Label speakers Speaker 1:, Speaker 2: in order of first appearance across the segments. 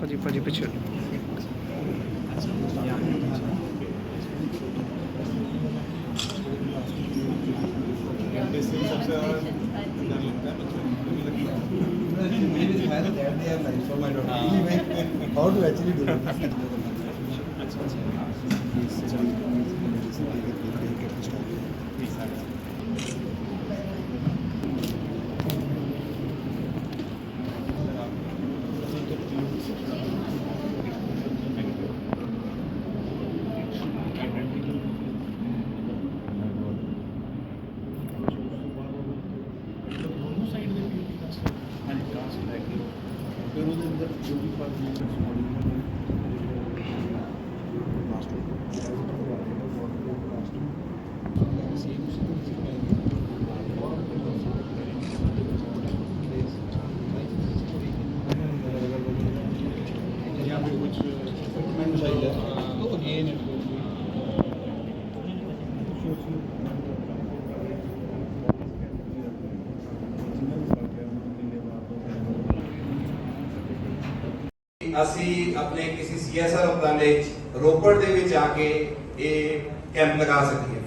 Speaker 1: ਭਾਜੀ ਭਾਜੀ ਪਿੱਛੇ
Speaker 2: How to actually do it? ਫਿਰ ਉਹਦੇ ਅੰਦਰ ਜੋ ਵੀ ਪਾਰਟ यहाँ
Speaker 3: ਅਸੀਂ ਆਪਣੇ ਕਿਸੇ ਸੀਐਸਆਰ ਉਪਰਾਲੇ 'ਚ ਰੋਪੜ ਦੇ ਵਿੱਚ ਆ ਕੇ ਇਹ ਕੈਂਪ ਲਗਾ ਸਕੀਏ।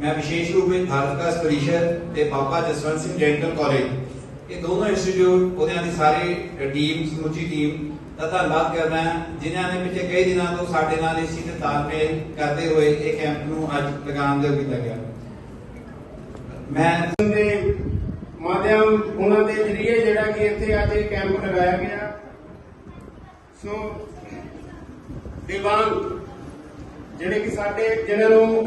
Speaker 3: ਮੈਂ ਵਿਸ਼ੇਸ਼ ਰੂਪ ਵਿੱਚ ਭਾਰਤ ਵਿਕਾਸ ਪਰਿਸ਼ਦ ਤੇ ਬਾਬਾ ਜਸਵੰਤ ਸਿੰਘ ਡੈਂਟਲ ਕਾਲਜ। ਇਹ ਦੋਨੋਂ ਇੰਸਟੀਚਿਊਟ ਉਹਦਿਆਂ ਦੀ ਸਾਰੀ ਟੀਮ ਸਮੁੱਚੀ ਟੀਮ ਦਾ ਧੰਨਵਾਦ ਕਰਦਾ ਹਾਂ, ਜਿਨ੍ਹਾਂ ਨੇ ਪਿਛਲੇ ਕਈ ਦਿਨਾਂ ਤੋਂ ਸਾਡੇ ਨਾਲ ਇਸ ਚੀਜ਼ ਤੇ ਤਾਲਮੇਲ ਕਰਦੇ ਹੋਏ ਇਹ ਕੈਂਪ ਨੂੰ ਅੱਜ ਲਗਾਉਣ ਦੇ ਕੀਤਾ ਗਿਆ ਮੈਂ
Speaker 4: ਦੇ ਮਾਧਿਅਮ, ਉਹਨਾਂ ਦੇ ਜਰੀਏ ਜਿਹੜਾ ਕਿ ਇੱਥੇ ਅੱਜ ਇਹ ਕੈਂਪ ਲਗਾਇਆ ਗਿਆ। ਸੋ ਦੀਵਾਨ ਜਿਹੜੇ ਕਿ ਸਾਡੇ ਜਿਨ੍ਹਾਂ ਨੂੰ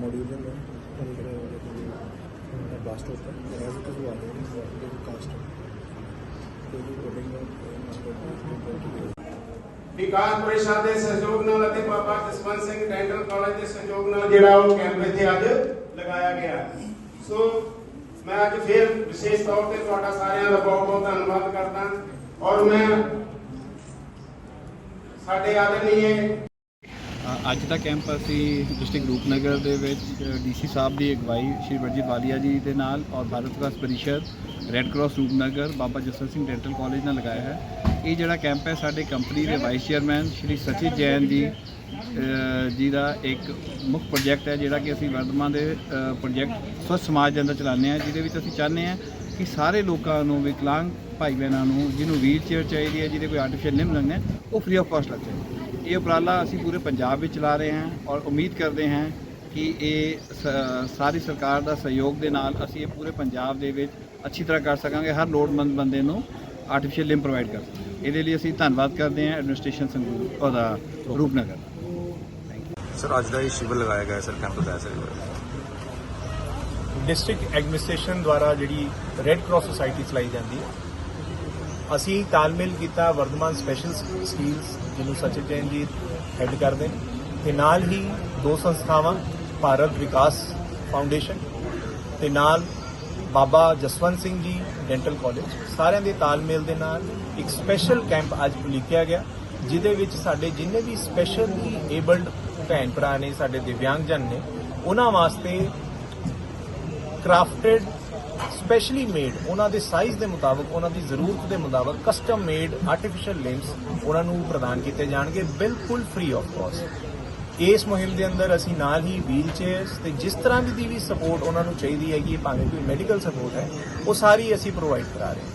Speaker 2: मॉड्यूल है ब्लास्ट होता है एज इट इज वो आते हैं कास्ट तो ये कोडिंग
Speaker 4: ਵਿਕਾਸ ਪਰਿਸ਼ਦ ਦੇ ਸਹਿਯੋਗ ਨਾਲ ਅਤੇ ਬਾਬਾ ਜਸਵੰਤ ਸਿੰਘ ਡੈਂਟਲ ਕਾਲਜ ਦੇ ਸਹਿਯੋਗ ਨਾਲ ਜਿਹੜਾ ਉਹ ਕੈਂਪ ਇੱਥੇ ਅੱਜ ਲਗਾਇਆ ਗਿਆ ਸੋ ਮੈਂ ਅੱਜ ਫਿਰ ਵਿਸ਼ੇਸ਼ ਤੌਰ ਤੇ ਤੁਹਾਡਾ ਸਾਰਿਆਂ ਦਾ ਬਹੁਤ ਬਹੁਤ ਧੰਨਵਾਦ ਕਰਦਾ ਔਰ ਮੈਂ ਸਾਡੇ ਆਦਰਨੀਏ
Speaker 1: ਅੱਜ ਦਾ ਕੈਂਪ ਅਸੀਂ ਡਿਸਟ੍ਰਿਕਟ ਰੂਪਨਗਰ ਦੇ ਵਿੱਚ ਡੀਸੀ ਸਾਹਿਬ ਦੀ ਅਗਵਾਈ ਸ਼੍ਰੀ ਵਰਜੀਤ ਵਾਲੀਆ ਜੀ ਦੇ ਨਾਲ ਔਰ Bharat Vikas Parishad, red cross Rupnagar, Baba Jaswant Singh dental college ਨਾਲ ਲਗਾਇਆ ਹੈ। ਇਹ ਜਿਹੜਾ ਕੈਂਪ ਹੈ, ਸਾਡੇ ਕੰਪਨੀ ਦੇ ਵਾਈਸ ਚੇਅਰਮੈਨ ਸ਼੍ਰੀ ਸਚਿਤ ਜੈਨ ਜੀ ਜੀ ਦਾ ਇੱਕ ਮੁੱਖ ਪ੍ਰੋਜੈਕਟ ਹੈ, ਜਿਹੜਾ ਕਿ ਅਸੀਂ ਵਰਧਮਾਨ ਦੇ ਪ੍ਰੋਜੈਕਟ ਸਵੱਛ ਸਮਾਜ ਦੇ ਅੰਦਰ ਚਲਾਉਂਦੇ ਹਾਂ, ਜਿਹਦੇ ਵਿੱਚ ਅਸੀਂ ਚਾਹੁੰਦੇ ਹਾਂ ਕਿ ਸਾਰੇ ਲੋਕਾਂ ਨੂੰ, ਵਿਕਲਾਂਗ ਭਾਈ ਭੈਣਾਂ ਨੂੰ, ਜਿਹਨੂੰ ਵੀਲ ਚੇਅਰ ਚਾਹੀਦੀ ਹੈ, ਜਿਹਦੇ ਕੋਈ ਆਰਟੀਫੀਸ਼ੀਅਲ ਲਿੰਬ ਲੱਗਣਾ, ਉਹ ਫ੍ਰੀ ਆਫ ਕਾਸਟ ਲੱਗਦੇ ਹੈ ਇਹ ਉਪਰਾਲਾ ਅਸੀਂ ਪੂਰੇ ਪੰਜਾਬ ਵਿੱਚ ਚਲਾ ਰਹੇ ਹਾਂ ਔਰ ਉਮੀਦ ਕਰਦੇ ਹਾਂ ਕਿ ਇਹ ਸ- ਸਾਰੀ ਸਰਕਾਰ ਦਾ ਸਹਿਯੋਗ ਦੇ ਨਾਲ ਅਸੀਂ ਇਹ ਪੂਰੇ ਪੰਜਾਬ ਦੇ ਵਿੱਚ ਅੱਛੀ ਤਰ੍ਹਾਂ ਕਰ ਸਕਾਂਗੇ, ਹਰ ਲੋੜਮੰਦ ਬੰਦੇ ਨੂੰ ਆਰਟੀਫੀਸ਼ੀਅਲ ਲਿੰਮ ਪ੍ਰੋਵਾਈਡ ਕਰ ਸਕਾਂਗੇ। ਇਹਦੇ ਲਈ ਅਸੀਂ ਧੰਨਵਾਦ ਕਰਦੇ ਹਾਂ ਐਡਮਿਨਿਸਟ੍ਰੇਸ਼ਨ ਸੰਗਰੂਰ ਉਹਦਾ ਰੂਪਨਗਰ
Speaker 5: ਸਰ, ਅੱਜ ਦਾ ਇਹ ਸ਼ਿਵਰ ਲਗਾਇਆ ਗਿਆ ਸਰ, ਕੈਂਪ ਲਗਾਇਆ ਸਰ।
Speaker 6: ਡਿਸਟ੍ਰਿਕਟ ਐਡਮਿਨਿਸਟ੍ਰੇਸ਼ਨ ਦੁਆਰਾ ਜਿਹੜੀ ਰੈੱਡ ਕਰਾਸ ਸੁਸਾਇਟੀ ਚਲਾਈ ਜਾਂਦੀ ਹੈ। ਅਸੀਂ ਤਾਲਮੇਲ ਕੀਤਾ, ਵਰਧਮਾਨ ਸਪੈਸ਼ਲ ਸਕੀਲਸ ਜਿਹਨੂੰ ਸਚਿਨ ਜੈਨ ਜੀ ਹੈੱਡ ਕਰਦੇ ਨੇ। ਤੇ ਨਾਲ ਹੀ ਦੋ ਸੰਸਥਾਵਾਂ, ਭਾਰਤ ਵਿਕਾਸ ਫਾਊਂਡੇਸ਼ਨ ਤੇ ਨਾਲ ਬਾਬਾ ਜਸਵੰਤ ਸਿੰਘ ਜੀ ਡੈਂਟਲ ਕਾਲਜ ਸਾਰਿਆਂ ਦੇ ਤਾਲਮੇਲ ਦੇ ਨਾਲ ਇੱਕ ਸਪੈਸ਼ਲ ਕੈਂਪ ਅੱਜ ਲਿਖਿਆ ਗਿਆ, ਜਿਹਦੇ ਵਿੱਚ ਸਾਡੇ ਜਿੰਨੇ ਵੀ ਸਪੈਸ਼ਲੀ ਏਬਲਡ ਭੈਣ ਭਰਾ ਨੇ, ਸਾਡੇ ਦਿਵਿਆਂਗਜਨ ਨੇ, ਉਹਨਾਂ ਵਾਸਤੇ ਕ੍ਰਾਫਟਡ ਸਪੈਸ਼ਲੀ ਮੇਡ ਉਹਨਾਂ ਦੇ ਸਾਈਜ਼ ਦੇ ਮੁਤਾਬਕ, ਉਹਨਾਂ ਦੀ ਜ਼ਰੂਰਤ ਦੇ ਮੁਤਾਬਕ ਕਸਟਮ ਮੇਡ ਆਰਟੀਫੀਸ਼ੀਅਲ ਲਿੰਬਸ ਉਹਨਾਂ ਨੂੰ ਪ੍ਰਦਾਨ ਕੀਤੇ ਜਾਣਗੇ, ਬਿਲਕੁਲ ਫ੍ਰੀ ਆਫ ਕਾਸਟ ਇਸ ਮੁਹਿੰਮ ਦੇ ਅੰਦਰ ਅਸੀਂ ਨਾਲ ਹੀ ਵੀਲਚੇਅਰਸ ਤੇ ਜਿਸ ਤਰ੍ਹਾਂ ਦੀ ਦੀ ਵੀ ਸਪੋਰਟ ਉਹਨਾਂ ਨੂੰ ਚਾਹੀਦੀ ਹੈਗੀ ਹੈ ਭਾਵੇਂ ਕੋਈ ਮੈਡੀਕਲ ਸਪੋਰਟ ਹੈ, ਉਹ ਸਾਰੀ ਅਸੀਂ ਪ੍ਰੋਵਾਈਡ ਕਰਾ ਰਹੇ ਹਾਂ।